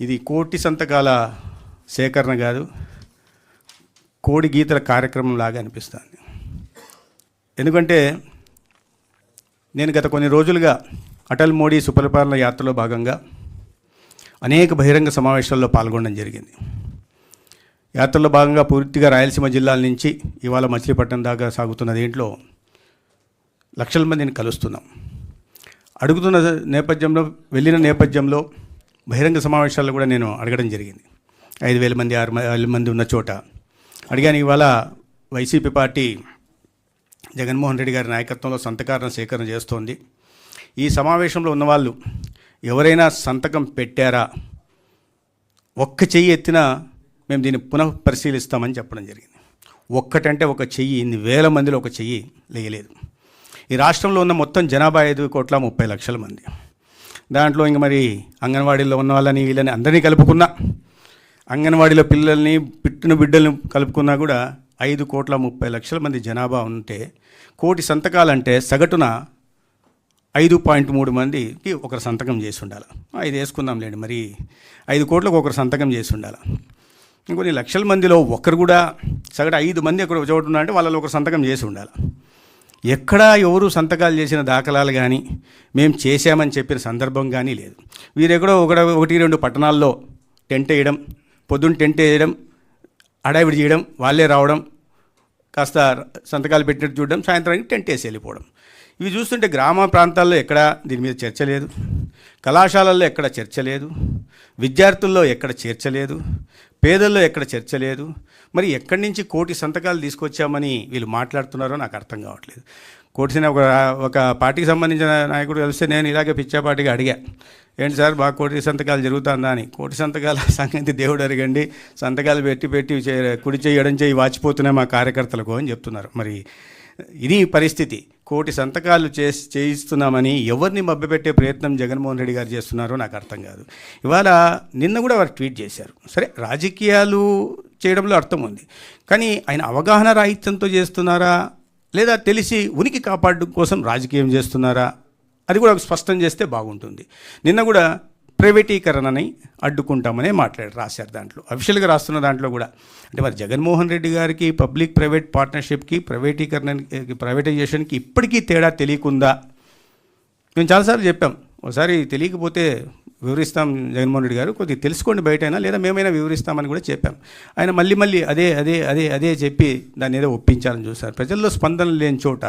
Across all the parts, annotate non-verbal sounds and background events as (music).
ఇది కోటి సంతకాల సేకరణ కాదు కోడి గీతల కార్యక్రమం లాగా అనిపిస్తుంది. ఎందుకంటే నేను గత కొన్ని రోజులుగా అటల్ మోడీ సుపరిపాలన యాత్రలో భాగంగా అనేక బహిరంగ సమావేశాల్లో పాల్గొనడం జరిగింది. యాత్రలో భాగంగా పూర్తిగా రాయలసీమ జిల్లాల నుంచి ఇవాళ మచిలీపట్నం దాకా సాగుతున్న దీంట్లో లక్షల మందిని కలుస్తున్నాం. అడుగుతున్న నేపథ్యంలో వెళ్ళిన నేపథ్యంలో బహిరంగ సమావేశాల్లో కూడా నేను అడగడం జరిగింది. ఐదు వేల మంది ఆరు వేల మంది ఉన్న చోట. అడిగాను ఇవాళ వైసీపీ పార్టీ జగన్మోహన్ రెడ్డి గారి నాయకత్వంలో సంతకాలను సేకరణ చేస్తోంది. ఈ సమావేశంలో ఉన్నవాళ్ళు ఎవరైనా సంతకం పెట్టారా? ఒక్క చెయ్యి ఎత్తినా మేము దీన్ని పునః పరిశీలిస్తామని చెప్పడం జరిగింది. ఒక్కటంటే ఒక చెయ్యి ఇన్ని వేల మందిలో ఒక చెయ్యి లేయలేదు. ఈ రాష్ట్రంలో ఉన్న మొత్తం జనాభా ఐదు కోట్ల ముప్పై లక్షల మంది. దాంట్లో ఇంక మరి అంగన్వాడీలో ఉన్న వాళ్ళని వీళ్ళని అందరినీ కలుపుకున్నా. అంగన్వాడీలో పిల్లల్ని పిట్టిన బిడ్డల్ని కలుపుకున్నా కూడా ఐదు కోట్ల ముప్పై లక్షల మంది జనాభా ఉంటే కోటి సంతకాలంటే సగటున ఐదు పాయింట్ మూడు మందికి ఒకరు సంతకం చేసి ఉండాలి ఐదు వేసుకుందాంలేండి మరి. ఐదు కోట్లకు ఒకరు సంతకం చేసి ఉండాలి ఇంకొన్ని లక్షల మందిలో ఒకరు కూడా సగటు ఐదు మంది అక్కడ ఒక చోటు ఉన్నారంటే వాళ్ళలో ఒకరు సంతకం చేసి ఉండాలి ఎక్కడా ఎవరు సంతకాలు చేసిన దాఖలాలు కానీ మేము చేశామని చెప్పిన సందర్భం కానీ లేదు. వీరెక్కడో ఒకడ ఒకటి రెండు పట్టణాల్లో టెంట్ వేయడం పొద్దున్న టెంట్ వేయడం అడావిడి చేయడం వాళ్ళే రావడం కాస్త సంతకాలు పెట్టినట్టు చూడడం సాయంత్రానికి టెంట్ వేసి వెళ్ళిపోవడం. ఇవి చూస్తుంటే గ్రామ ప్రాంతాల్లో ఎక్కడా దీని మీద చర్చ లేదు. కళాశాలల్లో ఎక్కడ చర్చ లేదు విద్యార్థుల్లో ఎక్కడ చర్చ లేదు పేదల్లో ఎక్కడ చర్చ లేదు. మరి ఎక్కడి నుంచి కోటి సంతకాలు తీసుకొచ్చామని వీళ్ళు మాట్లాడుతున్నారో నాకు అర్థం కావట్లేదు. కోటిసిన ఒక ఒక పార్టీకి సంబంధించిన నాయకుడు కలిస్తే నేను ఇలాగే పిచ్చాపాటిగా అడిగా ఏంటి సార్ బాగా కోటి సంతకాలు జరుగుతుందా? అని. కోటి సంతకాల (laughs) సంగతి దేవుడు అడగండి. సంతకాలు పెట్టి పెట్టి కుడి చేయడం చేయి వాచిపోతున్నాయి మా కార్యకర్తలకు అని చెప్తున్నారు. మరి ఇది పరిస్థితి. కోటి సంతకాలు చేసి చేయిస్తున్నామని ఎవరిని మభ్యపెట్టే ప్రయత్నం జగన్మోహన్ రెడ్డి గారు చేస్తున్నారో నాకు అర్థం కాదు. ఇవాళ నిన్న కూడా వారు ట్వీట్ చేశారు. సరే రాజకీయాలు చేయడంలో అర్థం ఉంది. కానీ ఆయన అవగాహన రాహిత్యంతో చేస్తున్నారా? లేదా తెలిసి ఉనికి కాపాడడం కోసం రాజకీయం చేస్తున్నారా? అది కూడా స్పష్టం చేస్తే బాగుంటుంది. నిన్న కూడా ప్రైవేటీకరణని అడ్డుకుంటామనే మాట్లాడు రాశారు దాంట్లో. అఫీషియల్గా రాస్తున్న దాంట్లో కూడా. అంటే మరి జగన్మోహన్ రెడ్డి గారికి పబ్లిక్ ప్రైవేట్ పార్ట్నర్షిప్కి ప్రైవేటీకరణకి ప్రైవేటైజేషన్కి ఇప్పటికీ తేడా తెలియకుందా? మేము చాలాసార్లు చెప్పాం. ఒకసారి తెలియకపోతే వివరిస్తాం జగన్మోహన్ రెడ్డి గారు. కొద్దిగా తెలుసుకోండి బయటైనా లేదా మేమైనా వివరిస్తామని కూడా చెప్పాం. ఆయన మళ్ళీ మళ్ళీ అదే అదే అదే అదే చెప్పి దాన్ని ఏదో ఒప్పించాలని చూస్తారు. ప్రజల్లో స్పందన లేని చోట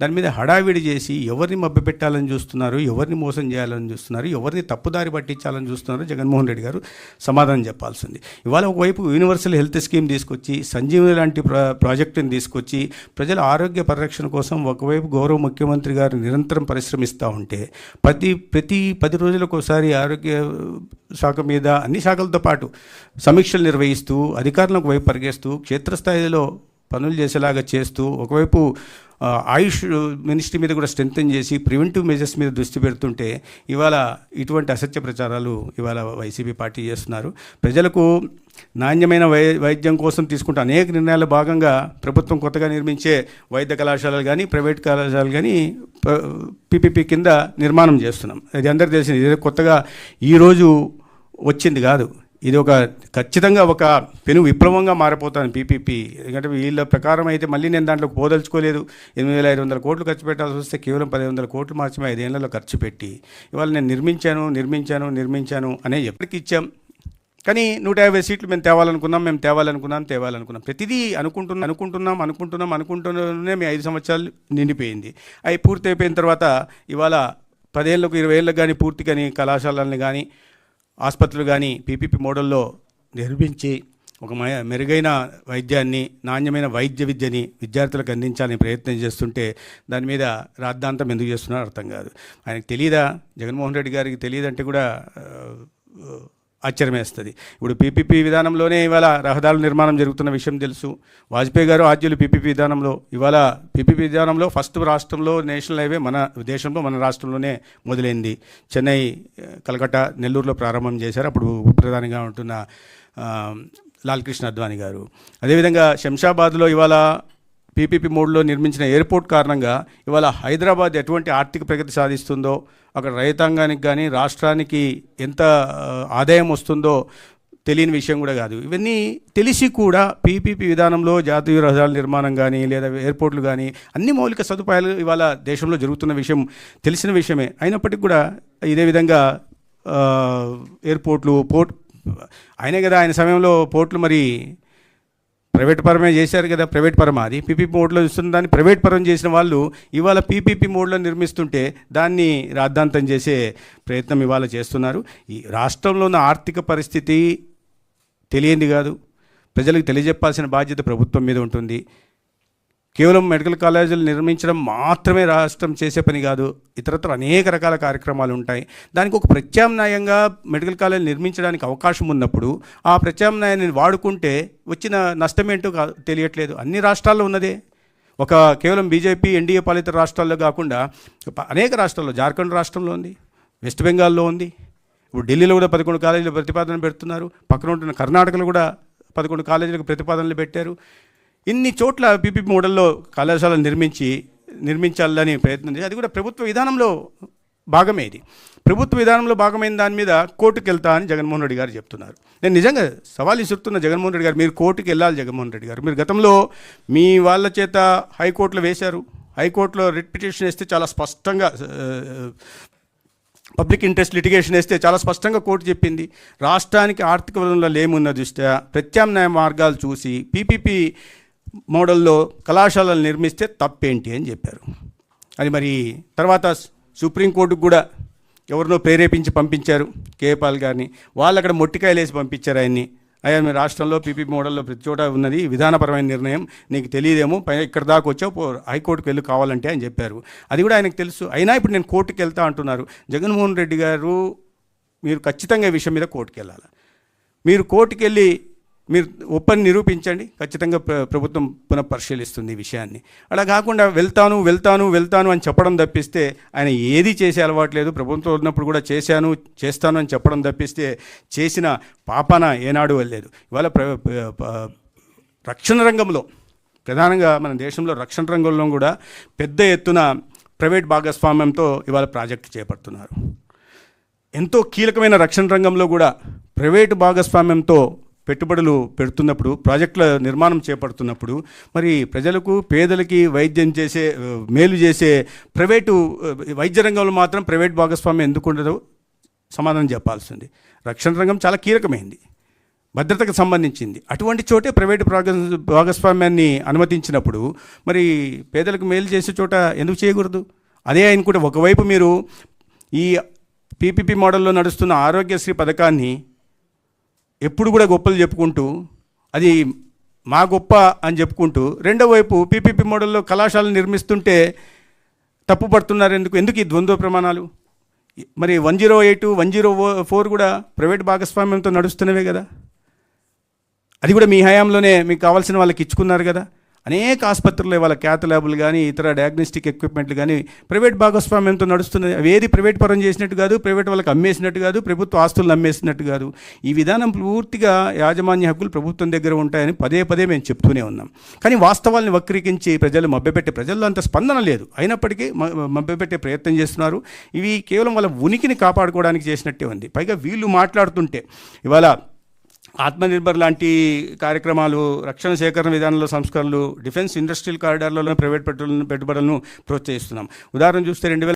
దాని మీద హడావిడి చేసి ఎవరిని మభ్యపెట్టాలని చూస్తున్నారు ఎవరిని మోసం చేయాలని చూస్తున్నారు ఎవరిని తప్పుదారి పట్టించాలని చూస్తున్నారు జగన్మోహన్ రెడ్డి గారు. సమాధానం చెప్పాల్సింది. ఇవాళ ఒకవైపు యూనివర్సల్ హెల్త్ స్కీమ్ తీసుకొచ్చి సంజీవని లాంటి ప్రా ప్రాజెక్టుని తీసుకొచ్చి ప్రజల ఆరోగ్య పరిరక్షణ కోసం ఒకవైపు గౌరవ ముఖ్యమంత్రి గారు నిరంతరం పరిశ్రమిస్తూ ఉంటే ప్రతి ప్రతి పది రోజులకు ఒకసారి ఆరోగ్య శాఖ మీద అన్ని శాఖలతో పాటు సమీక్షలు నిర్వహిస్తూ అధికారులను ఒకవైపు పరిగేస్తూ క్షేత్రస్థాయిలో పనులు చేసేలాగా చేస్తూ ఒకవైపు ఆయుష్ మినిస్ట్రీ మీద కూడా స్ట్రెంగ్తన్ చేసి ప్రివెంటివ్ మెజర్స్ మీద దృష్టి పెడుతుంటే ఇవాళ ఇటువంటి అసత్య ప్రచారాలు ఇవాళ వైసీపీ పార్టీ చేస్తున్నారు. ప్రజలకు నాణ్యమైన వై వైద్యం కోసం తీసుకుంటే అనేక నిర్ణయాల భాగంగా ప్రభుత్వం కొత్తగా నిర్మించే వైద్య కళాశాలలు కానీ ప్రైవేట్ కళాశాలలు కానీ పీపీపీ కింద నిర్మాణం చేస్తున్నాం. అది అందరికీ తెలిసింది. ఇది కొత్తగా ఈరోజు వచ్చింది కాదు. ఇది ఒక ఖచ్చితంగా ఒక పెను విప్లవంగా మారిపోతాను పీపీపీ. ఎందుకంటే వీళ్ళ ప్రకారం అయితే మళ్ళీ నేను దాంట్లో పోదలుచుకోలేదు. ఎనిమిది వేల ఐదు వందల కోట్లు ఖర్చు పెట్టాల్సి వస్తే కేవలం పదిహేను వందల కోట్లు మాత్రమే ఐదేళ్ళలో ఖర్చు పెట్టి ఇవాళ నేను నిర్మించాను నిర్మించాను నిర్మించాను అనే ఎప్పటికి ఇచ్చాం. కానీ నూట యాభై సీట్లు మేము తేవాలనుకున్నాం మేము తేవాలనుకున్నాం తేవాలనుకున్నాం. ప్రతిదీ అనుకుంటున్నాం అనుకుంటున్నాం అనుకుంటున్నాం అనుకుంటూనే మీ ఐదు సంవత్సరాలు నిండిపోయింది. అవి పూర్తి అయిపోయిన తర్వాత ఇవాళ పదేళ్ళకు ఇరవై ఏళ్ళకు కానీ పూర్తి కానీ కళాశాలల్ని కానీ ఆసుపత్రులు కానీ పీపీపీ మోడల్లో నిర్మించి ఒక మెరుగైన వైద్యాన్ని నాణ్యమైన వైద్య విద్యని విద్యార్థులకు అందించాలని ప్రయత్నం చేస్తుంటే దాని మీద రాద్ధాంతం ఎందుకు చేస్తున్నారో అర్థం కాదు. ఆయనకు తెలియదా జగన్మోహన్ రెడ్డి గారికి తెలియదంటే కూడా ఆశ్చర్యమేస్తుంది. ఇప్పుడు పీపీపీ విధానంలోనే ఇవాళ రహదారుల నిర్మాణం జరుగుతున్న విషయం తెలుసు. వాజ్పేయి గారు ఆద్యులు పీపీపీ విధానంలో ఇవాళ పీపీపీ విధానంలో ఫస్ట్ రాష్ట్రంలో నేషనల్ హైవే మన దేశంలో మన రాష్ట్రంలోనే మొదలైంది. చెన్నై కలకట్ట నెల్లూరులో ప్రారంభం చేశారు. అప్పుడు ప్రధానిగా ఉంటున్న లాల్కృష్ణ అద్వానీ గారు. అదేవిధంగా శంషాబాద్లో ఇవాళ పీపీపీ మోడ్లో నిర్మించిన ఎయిర్పోర్ట్ కారణంగా ఇవాళ హైదరాబాద్ ఎటువంటి ఆర్థిక ప్రగతి సాధిస్తుందో అక్కడ రైతాంగానికి కానీ రాష్ట్రానికి ఎంత ఆదాయం వస్తుందో తెలియని విషయం కూడా కాదు. ఇవన్నీ తెలిసి కూడా పీపీపీ విధానంలో జాతీయ రహదారుల నిర్మాణం కానీ లేదా ఎయిర్పోర్ట్లు కానీ అన్ని మౌలిక సదుపాయాలు ఇవాళ దేశంలో జరుగుతున్న విషయం తెలిసిన విషయమే. అయినప్పటికీ కూడా ఇదే విధంగా ఎయిర్పోర్ట్లు పోర్ట్ ఆయనే కదా ఆయన సమయంలో పోర్ట్లు మరి ప్రైవేట్ పరమే చేశారు కదా ప్రైవేట్ పరమ? అది పీపీపీ మోడ్లో ఇస్తున్న దాన్ని ప్రైవేట్ పరం చేసిన వాళ్ళు ఇవాళ పీపీపీ మోడ్లో నిర్మిస్తుంటే దాన్ని రాద్ధాంతం చేసే ప్రయత్నం ఇవాళ చేస్తున్నారు. ఈ రాష్ట్రంలో ఉన్న ఆర్థిక పరిస్థితి తెలియంది కాదు. ప్రజలకు తెలియజెప్పాల్సిన బాధ్యత ప్రభుత్వం మీద ఉంటుంది. కేవలం మెడికల్ కాలేజీలు నిర్మించడం మాత్రమే రాష్ట్రం చేసే పని కాదు ఇతరత్ర అనేక రకాల కార్యక్రమాలు ఉంటాయి. దానికి ఒక ప్రత్యామ్నాయంగా మెడికల్ కాలేజ్ నిర్మించడానికి అవకాశం ఉన్నప్పుడు ఆ ప్రత్యామ్నాయాన్ని వాడుకుంటే వచ్చిన నష్టం ఏంటో తెలియట్లేదు. అన్ని రాష్ట్రాల్లో ఉన్నదే. ఒక కేవలం బీజేపీ ఎన్డీఏ పాలిత రాష్ట్రాల్లో కాకుండా అనేక రాష్ట్రాల్లో జార్ఖండ్ రాష్ట్రంలో ఉంది వెస్ట్ బెంగాల్లో ఉంది. ఇప్పుడు ఢిల్లీలో కూడా పదకొండు కాలేజీలు ప్రతిపాదన పెడుతున్నారు. పక్కన ఉంటున్న కర్ణాటకలో కూడా పదకొండు కాలేజీలకు ప్రతిపాదనలు పెట్టారు. ఇన్ని చోట్ల పీపీపీ మోడల్లో కళాశాలలు నిర్మించి నిర్మించాలని ప్రయత్నం చేసి అది కూడా ప్రభుత్వ విధానంలో భాగమే ఇది. ప్రభుత్వ విధానంలో భాగమైన దాని మీద కోర్టుకు వెళ్తా అని జగన్మోహన్ రెడ్డి గారు చెప్తున్నారు. నేను నిజంగా సవాల్ ఇస్తున్న జగన్మోహన్ రెడ్డి గారు మీరు కోర్టుకు వెళ్ళాలి జగన్మోహన్ రెడ్డి గారు. మీరు గతంలో మీ వాళ్ళ చేత హైకోర్టులో వేశారు. హైకోర్టులో రిట్ పిటిషన్ వేస్తే చాలా స్పష్టంగా పబ్లిక్ ఇంట్రెస్ట్ లిటిగేషన్ వేస్తే చాలా స్పష్టంగా కోర్టు చెప్పింది. రాష్ట్రానికి ఆర్థిక వనరులు లేమున్న దృష్ట్యా ప్రత్యామ్నాయ మార్గాలు చూసి పీపీపీ మోడల్లో కళాశాలలు నిర్మిస్తే తప్పేంటి అని చెప్పారు. అది మరి తర్వాత సుప్రీంకోర్టుకు కూడా ఎవరినో ప్రేరేపించి పంపించారు కేపాల్ గారిని. వాళ్ళు అక్కడ మొట్టికాయలు వేసి పంపించారు ఆయన్ని. అయ్యా మీ రాష్ట్రంలో పీపీ మోడల్లో ప్రతి చోట ఉన్నది విధానపరమైన నిర్ణయం నీకు తెలియదేమో పై ఇక్కడ దాకా వచ్చావు హైకోర్టుకు వెళ్ళి కావాలంటే అని చెప్పారు. అది కూడా ఆయనకు తెలుసు. అయినా ఇప్పుడు నేను కోర్టుకు వెళ్తా అంటున్నారు. జగన్మోహన్ రెడ్డి గారు మీరు ఖచ్చితంగా ఈ విషయం మీద కోర్టుకు వెళ్ళాలి. మీరు కోర్టుకు వెళ్ళి మీరు ఒప్పని నిరూపించండి. ఖచ్చితంగా ప్ర ప్రభుత్వం పునఃపరిశీలిస్తుంది ఈ విషయాన్ని. అలా కాకుండా వెళ్తాను వెళ్తాను వెళ్తాను అని చెప్పడం తప్పిస్తే ఆయన ఏది చేసే అలవాటు లేదు. ప్రభుత్వం ఉన్నప్పుడు కూడా చేశాను చేస్తాను అని చెప్పడం తప్పిస్తే చేసిన పాపన ఏనాడు వెళ్ళలేదు. ఇవాళ ప్ర రక్షణ రంగంలో ప్రధానంగా మన దేశంలో రక్షణ రంగంలో కూడా పెద్ద ఎత్తున ప్రైవేట్ భాగస్వామ్యంతో ఇవాళ ప్రాజెక్టు చేపడుతున్నారు. ఎంతో కీలకమైన రక్షణ రంగంలో కూడా ప్రైవేటు భాగస్వామ్యంతో పెట్టుబడులు పెడుతున్నప్పుడు ప్రాజెక్టుల నిర్మాణం చేపడుతున్నప్పుడు మరి ప్రజలకు పేదలకి వైద్యం చేసే మేలు చేసే ప్రైవేటు వైద్య రంగంలో మాత్రం ప్రైవేట్ భాగస్వామ్యం ఎందుకు ఉండదు? సమాధానం చెప్పాల్సింది. రక్షణ రంగం చాలా కీలకమైంది. భద్రతకు సంబంధించింది. అటువంటి చోటే ప్రైవేటు భాగస్వామ్యాన్ని అనుమతించినప్పుడు మరి పేదలకు మేలు చేసే చోట ఎందుకు చేయకూడదు? అదే ఆయన కూడా ఒకవైపు మీరు ఈ పీపీపీ మోడల్లో నడుస్తున్న ఆరోగ్యశ్రీ పథకాన్ని ఎప్పుడు కూడా గొప్పలు చెప్పుకుంటూ అది మా గొప్ప అని చెప్పుకుంటూ రెండో వైపు పీపీపీ మోడల్లో కళాశాలలు నిర్మిస్తుంటే తప్పు పడుతున్నారు ఎందుకు? ఎందుకు ఈ ద్వంద్వ ప్రమాణాలు? మరి one zero eight one zero four కూడా ప్రైవేట్ భాగస్వామ్యంతో నడుస్తున్నవే కదా. అది కూడా మీ హయాంలోనే మీకు కావాల్సిన వాళ్ళకి ఇచ్చుకున్నారు కదా. అనేక ఆసుపత్రుల్లో వాళ్ళ క్యాత్ ల్యాబులు కానీ ఇతర డయాగ్నోస్టిక్ ఎక్విప్మెంట్లు కానీ ప్రైవేట్ భాగస్వామ్యంతో నడుస్తున్నది ఏది ప్రైవేట్ పరం చేసినట్టు కాదు ప్రైవేట్ వాళ్ళకి అమ్మేసినట్టు కాదు ప్రభుత్వ ఆస్తులను అమ్మేసినట్టు కాదు. ఈ విధానం పూర్తిగా యాజమాన్య హక్కులు ప్రభుత్వం దగ్గర ఉంటాయని పదే పదే మేము చెప్తూనే ఉన్నాం. కానీ వాస్తవాల్ని వక్రీకరించి ప్రజలు మభ్యపెట్టే ప్రజల్లో అంత స్పందన లేదు. అయినప్పటికీ మభ్యపెట్టే ప్రయత్నం చేస్తున్నారు. ఇవి కేవలం వాళ్ళ ఉనికిని కాపాడుకోవడానికి చేసినట్టే ఉంది. పైగా వీళ్ళు మాట్లాడుతుంటే ఇవాళ ఆత్మనిర్భర్ లాంటి కార్యక్రమాలు రక్షణ సేకరణ విధానంలో సంస్కరణలు డిఫెన్స్ ఇండస్ట్రియల్ కారిడార్లలో ప్రైవేట్ పెట్టుబడులను పెట్టుబడులను ప్రోత్సహిస్తున్నాం. ఉదాహరణ చూస్తే రెండు వేల